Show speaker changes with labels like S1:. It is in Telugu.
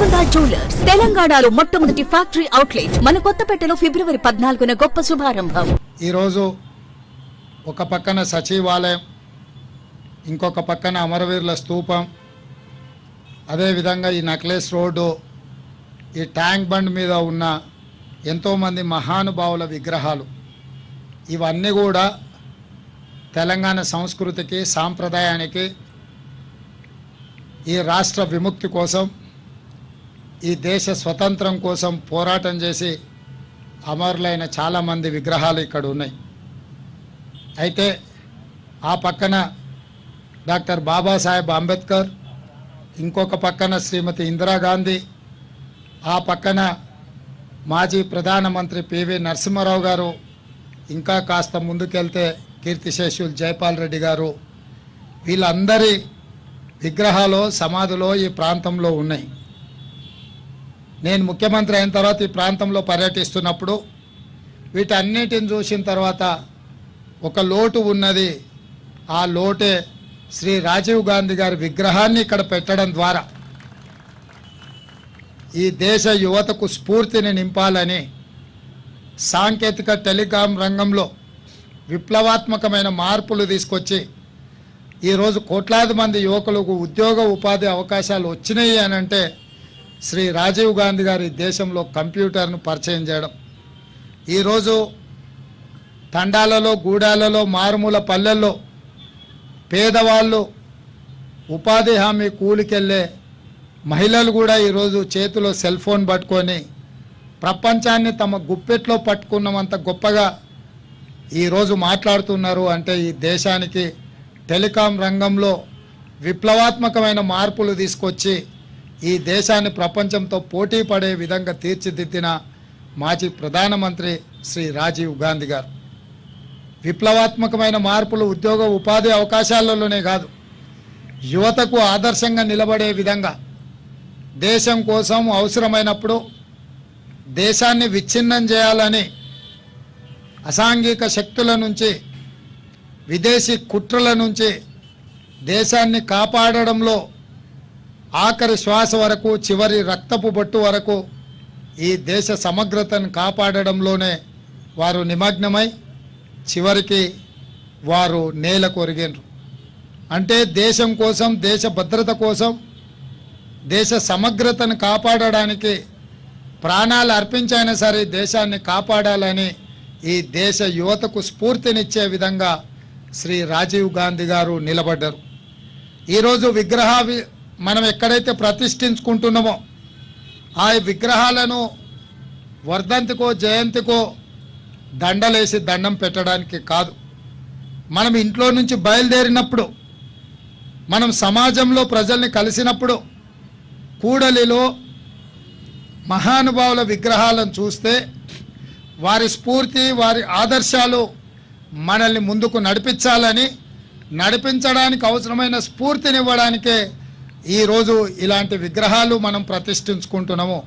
S1: గోల్కొండ జ్యువెలర్స్ తెలంగాణలో మొట్టమొదటి ఫ్యాక్టరీ అవుట్లెట్ మన కొత్తపేటలో ఫిబ్రవరి పద్నాలుగున గొప్ప శుభారంభం.
S2: ఈరోజు ఒక పక్కన సచివాలయం ఇంకొక పక్కన అమరవీరుల స్తూపం అదేవిధంగా ఈ నక్లెస్ రోడ్డు ఈ ట్యాంక్ బండ్ మీద ఉన్న ఎంతోమంది మహానుభావుల విగ్రహాలు. ఇవన్నీ కూడా తెలంగాణ సంస్కృతికి సాంప్రదాయానికి ఈ రాష్ట్ర విముక్తి కోసం ఈ దేశ స్వతంత్రం కోసం పోరాటం చేసి అమరులైన చాలామంది విగ్రహాలు ఇక్కడ ఉన్నాయి. అయితే ఆ పక్కన డాక్టర్ బాబాసాహెబ్ అంబేద్కర్ ఇంకొక పక్కన శ్రీమతి ఇందిరాగాంధీ ఆ పక్కన మాజీ ప్రధానమంత్రి పివి నరసింహారావు గారు ఇంకా కాస్త ముందుకెళ్తే కీర్తిశేషులు జైపాల్ రెడ్డి గారు వీళ్ళందరి విగ్రహాలు సమాధులు ఈ ప్రాంతంలో ఉన్నాయి. నేను ముఖ్యమంత్రి అయిన తర్వాత ఈ ప్రాంతంలో పర్యటిస్తున్నప్పుడు వీటన్నిటిని చూసిన తర్వాత ఒక లోటు ఉన్నది. ఆ లోటే శ్రీ రాజీవ్ గాంధీ గారి విగ్రహాన్ని ఇక్కడ పెట్టడం ద్వారా ఈ దేశ యువతకు స్ఫూర్తిని నింపాలని సాంకేతిక టెలికాం రంగంలో విప్లవాత్మకమైన మార్పులు తీసుకొచ్చి ఈరోజు కోట్లాది మంది యువకులకు ఉద్యోగ ఉపాధి అవకాశాలు వచ్చినాయి అని అంటే శ్రీ రాజీవ్ గాంధీ గారి దేశంలో కంప్యూటర్ను పరిచయం చేయడం. ఈరోజు తండాలలో గూడాలలో మారుమూల పల్లెల్లో పేదవాళ్ళు ఉపాధి హామీ కూలికెళ్ళే మహిళలు కూడా ఈరోజు చేతిలో సెల్ ఫోన్ పట్టుకొని ప్రపంచాన్ని తమ గుప్పెట్లో పట్టుకున్నంత గొప్పగా ఈరోజు మాట్లాడుతున్నారు. అంటే ఈ దేశానికి టెలికాం రంగంలో విప్లవాత్మకమైన మార్పులు తీసుకొచ్చి ఈ దేశాన్ని ప్రపంచంతో పోటీ పడే విధంగా తీర్చిదిద్దిన మాజీ ప్రధానమంత్రి శ్రీ రాజీవ్ గాంధీ గారు. విప్లవాత్మకమైన మార్పులు ఉద్యోగ ఉపాధి అవకాశాలలోనే కాదు యువతకు ఆదర్శంగా నిలబడే విధంగా దేశం కోసం అవసరమైనప్పుడు దేశాన్ని విచ్ఛిన్నం చేయాలని అసాంఘిక శక్తుల నుంచి విదేశీ కుట్రల నుంచి దేశాన్ని కాపాడడంలో ఆఖరి శ్వాస వరకు చివరి రక్తపు బొట్టు వరకు ఈ దేశ సమగ్రతను కాపాడడంలోనే వారు నిమగ్నమై చివరికి వారు నేల కొరిగినరు. అంటే దేశం కోసం దేశ భద్రత కోసం దేశ సమగ్రతను కాపాడడానికి ప్రాణాలు అర్పించైనా సరే దేశాన్ని కాపాడాలని ఈ దేశ యువతకు స్ఫూర్తినిచ్చే విధంగా శ్రీ రాజీవ్ గాంధీ గారు నిలబడ్డారు. ఈరోజు విగ్రహ మనం ఎక్కడైతే ప్రతిష్ఠించుకుంటున్నామో ఆ విగ్రహాలను వర్ధంతికో జయంతికో దండలేసి దండం పెట్టడానికి కాదు. మనం ఇంట్లో నుంచి బయలుదేరినప్పుడు మనం సమాజంలో ప్రజల్ని కలిసినప్పుడు కూడలిలో మహానుభావుల విగ్రహాలను చూస్తే వారి స్ఫూర్తి వారి ఆదర్శాలు మనల్ని ముందుకు నడిపించాలని నడిపించడానికి అవసరమైన స్ఫూర్తినివ్వడానికే ఈరోజు ఇలాంటి విగ్రహాలు మనం ప్రతిష్ఠించుకుంటున్నాము.